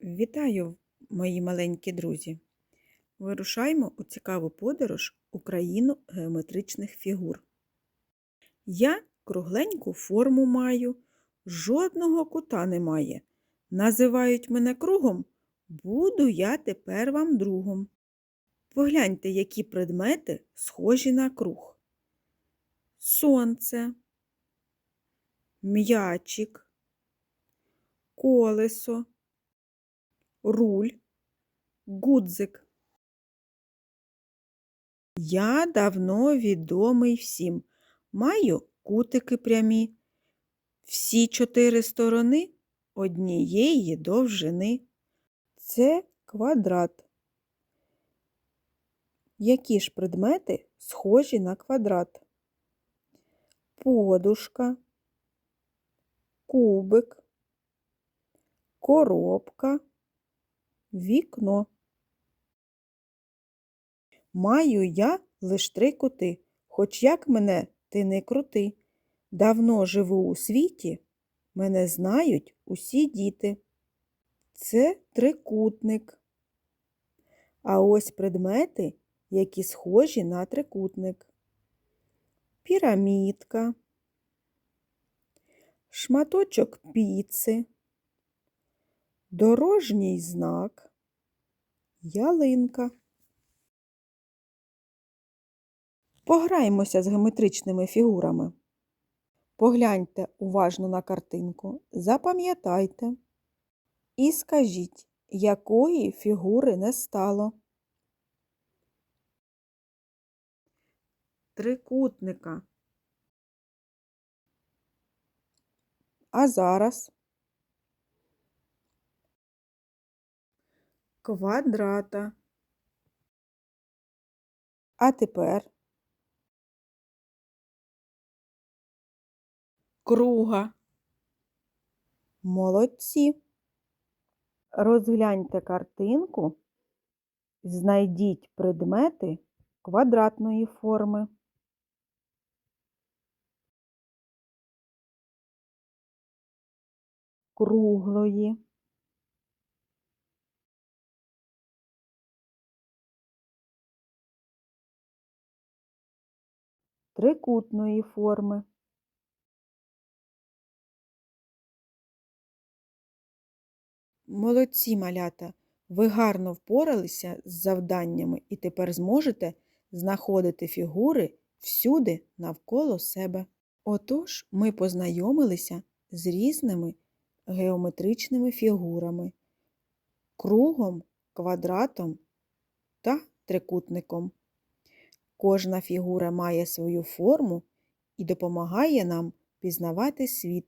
Вітаю, мої маленькі друзі! Вирушаймо у цікаву подорож у країну геометричних фігур. Я кругленьку форму маю, жодного кута немає. Називають мене кругом, буду я тепер вам другом. Погляньте, які предмети схожі на круг. Сонце, м'ячик, колесо руль, гудзик. Я давно відомий всім. Маю кутики прямі. Всі чотири сторони однієї довжини. Це квадрат. Які ж предмети схожі на квадрат? Подушка, кубик, коробка вікно. Маю я лиш три кути, хоч як мене ти не крути. Давно живу у світі, мене знають усі діти. Це трикутник. А ось предмети, які схожі на трикутник. Пірамідка, шматочок піци, дорожній знак, ялинка. Пограємося з геометричними фігурами. Погляньте уважно на картинку, запам'ятайте і скажіть, якої фігури не стало. Трикутника. А зараз квадрата. А тепер круга. Молодці. Розгляньте картинку, знайдіть предмети квадратної форми. Круглої. Трикутної форми. Молодці, малята! Ви гарно впоралися з завданнями і тепер зможете знаходити фігури всюди навколо себе. Отож, ми познайомилися з різними геометричними фігурами кругом, квадратом та трикутником. Кожна фігура має свою форму і допомагає нам пізнавати світ.